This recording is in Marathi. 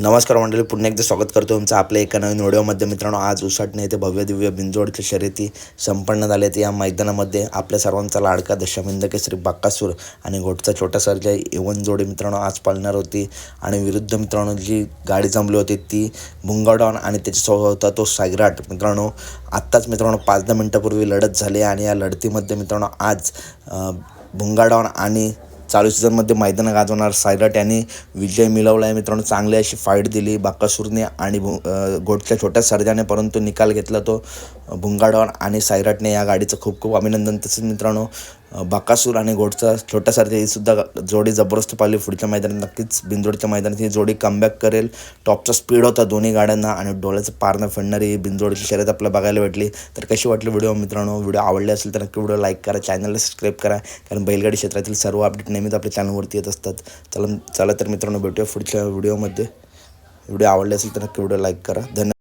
नमस्कार मंडळी पुन्हा एकदा स्वागत करतो तुमचं आपल्या एका नवीन व्हिडिओमध्ये. मित्रांनो आज उसाटणे येथे भव्य दिव्य बिंजोडच्या शर्यती संपन्न झाल्या आहेत या मैदानामध्ये आपल्या सर्वांचा लाडका दशमिंद केसरी बाक्कासूर आणि घोटचा छोटा सर्जा एवन जोडी मित्रांनो आज पाळणार होती. आणि विरुद्ध मित्रांनो जी गाडी जमली होती ती भुंगाडॉन आणि त्याच्यासोबत होता तो सायराट मित्रांनो आत्ताच मित्रांनो पाच दहा मिनटापूर्वी लढत झाली आणि या लढतीमध्ये मित्रांनो आज भुंगाडॉन आणि चालू सीझनमध्ये मैदान गाजवणार सायराट यांनी विजय मिळवला आहे मित्रांनो चांगली अशी फाईट दिली. बाकासूरने आणि भु गोटच्या छोट्या सर्जाने परंतु निकाल घेतला तो. भुंगाडॉन आणि सायराटने या गाडीचं खूप खूप अभिनंदन तसेच मित्रांनो. बाकासूर आणि गोडचा छोट्यासारखे ही सुद्धा जोडी जबरदस्त पाहिली. पुढच्या मैदानात नक्कीच बिंजोडच्या मैदानात ही जोडी कमबॅक करेल. टॉपचा स्पीड होता दोन्ही गाड्यांना आणि डोळ्याचं पारणं फिरणारी ही बिंजोडची शर्यत आपल्याला बघायला भेटली. तर कशी वाटली व्हिडिओ मित्रांनो? व्हिडिओ आवडले असेल तर नक्की व्हिडिओ लाईक करा चॅनलला सबस्क्राईब करा. कारण बैलगाडी क्षेत्रातील सर्व अपडेट नेहमीच आपल्या चॅनलवरती येत असतात. चला चला तर मित्रांनो भेटूया पुढच्या व्हिडिओमध्ये व्हिडिओ आवडले असेल तर नक्की व्हिडिओ लाईक करा. धन्यवाद.